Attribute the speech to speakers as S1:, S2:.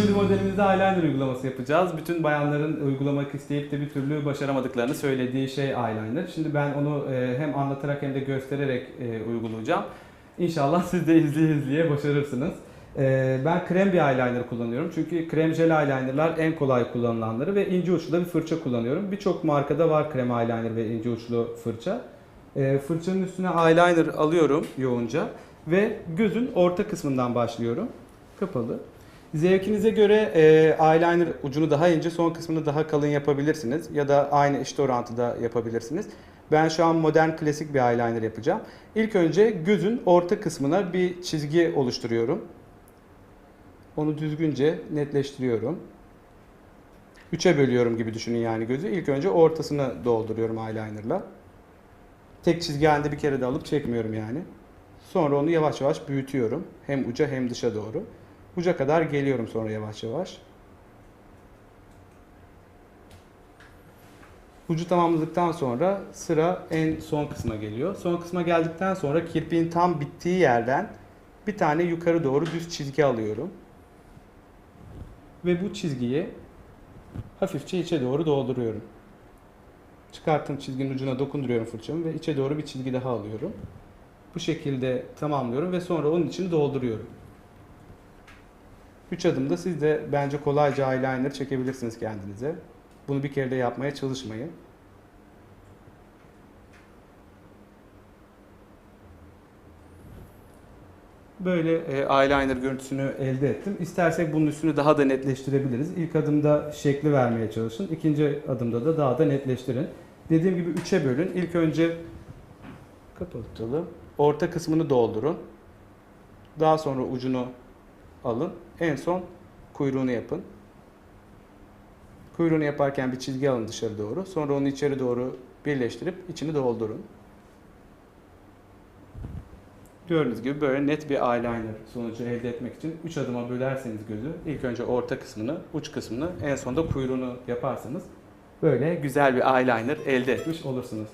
S1: modelimizde eyeliner uygulaması yapacağız. Bütün bayanların uygulamak isteyip de bir türlü başaramadıklarını söylediği şey eyeliner. Şimdi ben onu e, hem anlatarak hem de göstererek e, uygulayacağım. İnşallah siz de izleye izleye başarırsınız. E, ben krem bir eyeliner kullanıyorum. Çünkü krem jel eyelinerlar en kolay kullanılanları ve ince uçlu bir fırça kullanıyorum. Birçok markada var krem eyeliner ve ince uçlu fırça. Fırçanın üstüne eyeliner alıyorum yoğunca ve gözün orta kısmından başlıyorum. Kapalı. Zevkinize göre e, eyeliner ucunu daha ince, son kısmını daha kalın yapabilirsiniz. Ya da aynı eşit orantıda yapabilirsiniz. Ben şu an modern klasik bir eyeliner yapacağım. İlk önce gözün orta kısmına bir çizgi oluşturuyorum. Onu düzgünce netleştiriyorum. Üçe bölüyorum gibi düşünün yani gözü. İlk önce ortasını dolduruyorum eyelinerla. Tek çizgi halinde bir kere de alıp çekmiyorum yani. Sonra onu yavaş yavaş büyütüyorum. Hem uca hem dışa doğru. Uca kadar geliyorum sonra yavaş yavaş. Ucu tamamladıktan sonra sıra en son kısma geliyor. Son kısma geldikten sonra kirpiğin tam bittiği yerden bir tane yukarı doğru düz çizgi alıyorum. Ve bu çizgiyi hafifçe içe doğru dolduruyorum. Çıkarttığım çizginin ucuna dokunduruyorum fırçamı ve içe doğru bir çizgi daha alıyorum. Bu şekilde tamamlıyorum ve sonra onun içini dolduruyorum. 3 adımda siz de bence kolayca eyeliner çekebilirsiniz kendinize. Bunu bir kere de yapmaya çalışmayın. Böyle e, eyeliner görüntüsünü elde ettim. İstersek bunun üstünü daha da netleştirebiliriz. İlk adımda şekli vermeye çalışın. İkinci adımda da daha da netleştirin. Dediğim gibi üçe bölün. İlk önce kapatalım. Orta kısmını doldurun. Daha sonra ucunu alın. En son kuyruğunu yapın. Kuyruğunu yaparken bir çizgi alın dışarı doğru. Sonra onu içeri doğru birleştirip içini doldurun. Gördüğünüz gibi böyle net bir eyeliner sonucu elde etmek için 3 adıma bölerseniz gözü ilk önce orta kısmını, uç kısmını en sonunda kuyruğunu yaparsanız böyle güzel bir eyeliner elde etmiş olursunuz.